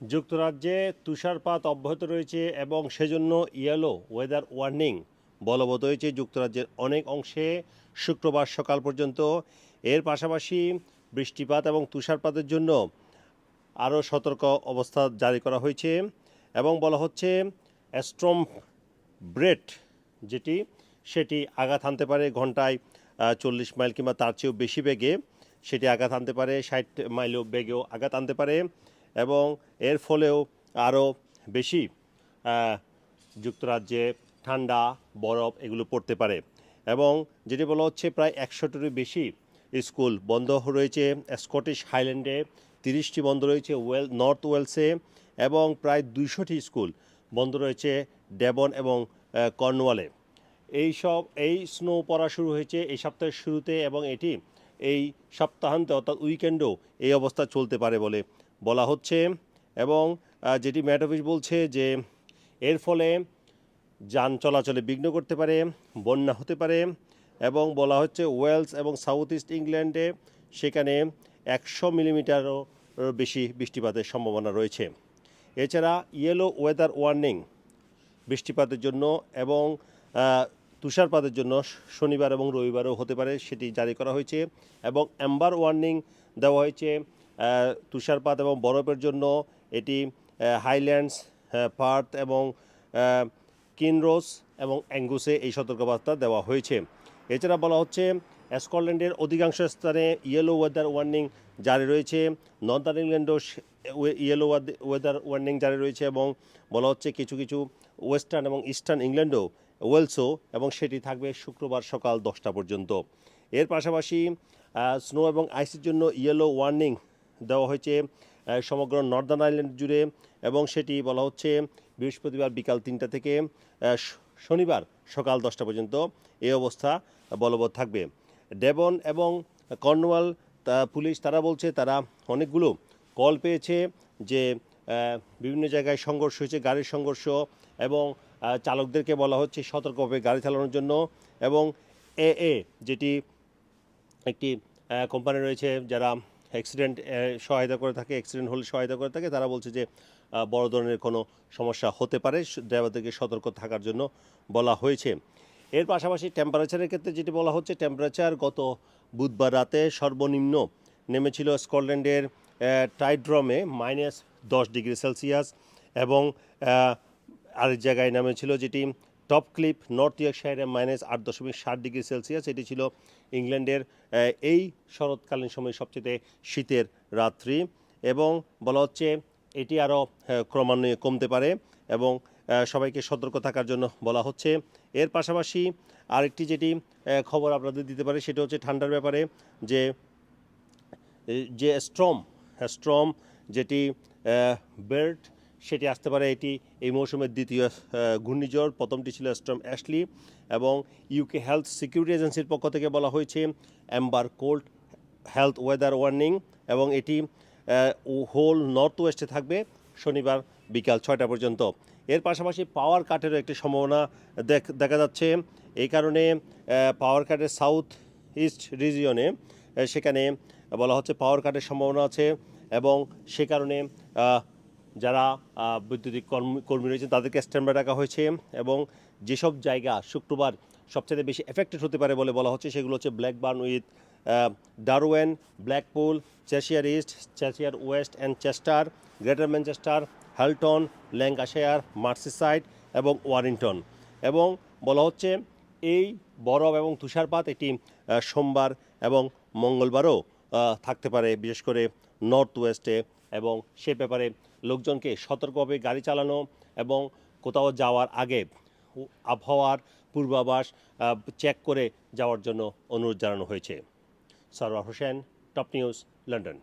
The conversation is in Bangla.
যুক্তরাজ্যে তুষারপাত অব্যাহত রয়েছে এবং সেজন্য ইয়েলো ওয়েদার ওয়ার্নিং বলবৎ হয়েছে যুক্তরাজ্যের অনেক অংশে শুক্রবার সকাল পর্যন্ত। এর পাশাপাশি বৃষ্টিপাত এবং তুষারপাতের জন্য আরও সতর্ক অবস্থা জারি করা হয়েছে এবং বলা হচ্ছে অ্যাস্ট্রম ব্রেড যেটি, সেটি আঘাত আনতে পারে ঘন্টায় চল্লিশ মাইল কিংবা তার চেয়েও বেশি বেগে। সেটি আঘাত আনতে পারে ষাট মাইলও বেগেও আঘাত আনতে পারে। এবং এর ফলেও আরও বেশি যুক্তরাজ্যে ঠান্ডা, বরফ এগুলো পড়তে পারে। এবং যেটি বলা হচ্ছে প্রায় একশোটিরও বেশি স্কুল বন্ধ রয়েছে। স্কটিশ হাইল্যান্ডে তিরিশটি বন্ধ রয়েছে ওয়েল, নর্থ ওয়েলসে এবং প্রায় দুইশোটি স্কুল বন্ধ রয়েছে ডেবন এবং কর্নওয়ালে। এই সব, এই স্নো পড়া শুরু হয়েছে এই সপ্তাহের শুরুতে এবং এটি এই সপ্তাহান্তে অর্থাৎ উইকেন্ডও এই অবস্থা চলতে পারে বলে বলা হচ্ছে এবং যেটি ম্যাট অফিস বলছে যে এর ফলে যান চলাচলে বিঘ্ন করতে পারে, বন্যা হতে পারে এবং বলা হচ্ছে ওয়েলস এবং সাউথ ইস্ট ইংল্যান্ডে সেখানে একশো মিলিমিটারও বেশি বৃষ্টিপাতের সম্ভাবনা রয়েছে। এছাড়া ইয়েলো ওয়েদার ওয়ার্নিং বৃষ্টিপাতের জন্য এবং তুষারপাতের জন্য শনিবার এবং রবিবারও হতে পারে, সেটি জারি করা হয়েছে এবং অ্যাম্বার ওয়ার্নিং দেওয়া হয়েছে। তুষারপাত এবং বরফের জন্য এটি হাইল্যান্ডস পার্থ এবং কিনরোস এবং অ্যাঙ্গুসে এই সতর্কবার্তা দেওয়া হয়েছে। এছাড়া বলা হচ্ছে, স্কটল্যান্ডের অধিকাংশ স্থানে ইয়েলো ওয়েদার ওয়ার্নিং জারি রয়েছে। নর্দার্ন ইংল্যান্ডও ইয়েলো ওয়েদার ওয়ার্নিং জারি রয়েছে এবং বলা হচ্ছে কিছু কিছু ওয়েস্টার্ন এবং ইস্টার্ন ইংল্যান্ডও ওয়েলসও এবং সেটি থাকবে শুক্রবার সকাল দশটা পর্যন্ত। এর পাশাপাশি স্নো এবং আইসের জন্য ইয়েলো ওয়ার্নিং দেওয়া হয়েছে সমগ্র নর্দার্ন আইল্যান্ড জুড়ে এবং সেটি বলা হচ্ছে বৃহস্পতিবার বিকাল তিনটা থেকে শনিবার সকাল দশটা পর্যন্ত এই অবস্থা বলবৎ থাকবে। ডেবন এবং কর্নওয়াল পুলিশ তারা বলছে তারা অনেকগুলো কল পেয়েছে যে বিভিন্ন জায়গায় সংঘর্ষ হয়েছে, গাড়ির সংঘর্ষ এবং চালকদেরকে বলা হচ্ছে সতর্কভাবে গাড়ি চালানোর জন্য এবং এ এ, যেটি একটি কোম্পানি রয়েছে যারা অ্যাক্সিডেন্ট সহায়তা করে থাকে অ্যাক্সিডেন্ট হলে সহায়তা করে থাকে, তারা বলছে যে বড় ধরনের কোনো সমস্যা হতে পারে ড্রাইভারদেরকে সতর্ক থাকার জন্য বলা হয়েছে। এর পাশাপাশি টেম্পারেচারের ক্ষেত্রে যেটি বলা হচ্ছে টেম্পারেচার গত বুধবার রাতে সর্বনিম্ন নেমেছিল স্কটল্যান্ডের টাইড্রমে মাইনাস দশ ডিগ্রি সেলসিয়াস এবং আরেক জায়গায় নেমেছিল যেটি টপ ক্লিপ নর্থ ইয়র্কশায়ারে মাইনাস আট দশমিক ষাট ডিগ্রি সেলসিয়াস। এটি ছিল ইংল্যান্ডের এই শরৎকালীন সময়ে সবচেয়ে শীতের রাত্রি এবং বলা হচ্ছে এটি আরও ক্রমান্বয়ে কমতে পারে এবং সবাইকে সতর্ক থাকার জন্য বলা হচ্ছে। এর পাশাপাশি আরেকটি যেটি খবর আপনাদের দিতে পারে সেটা হচ্ছে ঠান্ডার ব্যাপারে যে যে স্ট্রম স্ট্রম যেটি বেল্ট সেটি আসতে পারে এটি এই মৌসুমের দ্বিতীয় ঘূর্ণিঝড়। প্রথমটি ছিল স্ট্রম অ্যাশলি এবং ইউকে হেলথ সিকিউরিটি এজেন্সির পক্ষ থেকে বলা হয়েছে amber cold health weather warning এবং এটি হোল নর্থ ওয়েস্টে থাকবে শনিবার বিকাল ছয়টা পর্যন্ত। এর পাশাপাশি পাওয়ার কাটেরও একটি সম্ভাবনা দেখ- যাচ্ছে। এই কারণে পাওয়ার কাটের সাউথ ইস্ট রিজিয়নে সেখানে বলা হচ্ছে পাওয়ার কাটের সম্ভাবনা আছে এবং সে কারণে যারা বৈদ্যুতিক কর্মী কর্মী রয়েছেন, তাদেরকে স্ট্যান্ডবাই রাখা হয়েছে এবং যেসব জায়গা শুক্রবার সবচেয়ে বেশি এফেক্টেড হতে পারে বলে বলা হচ্ছে, সেগুলো হচ্ছে Blackburn with Darwen Blackpool Cheshire East Cheshire West and Chester Greater Manchester Halton Lancashire Merseyside এবং ওয়ারিংটন এবং বলা হচ্ছে, এই বরফ এবং তুষারপাত এটি সোমবার এবং মঙ্গলবারও থাকতে পারে, বিশেষ করে নর্থ ওয়েস্টে এবং সে ব্যাপারে লোকজনকে সতর্কভাবে গাড়ি চালানো এবং কোথাও যাওয়ার আগে আবহাওয়ার পূর্বাভাস চেক করে যাওয়ার জন্য অনুরোধ জানানো হয়েছে। Sarwar Hossain top news London